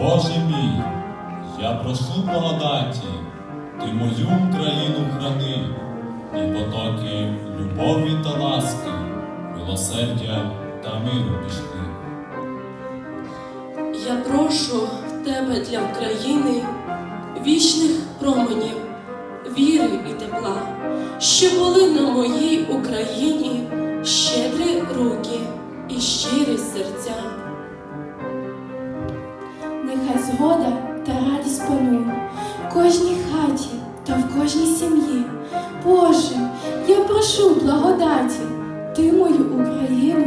Боже мій, я прошу благодаті, ти мою Україну храни, і потоки любові та ласки, милосердя та миру пішли. Я прошу тебе для України вічних променів, віри і тепла, що були на моїй Україні Нехай згода та радість панує в кожній хаті та в кожній сім'ї. Боже, я прошу благодаті, ти мою Україну.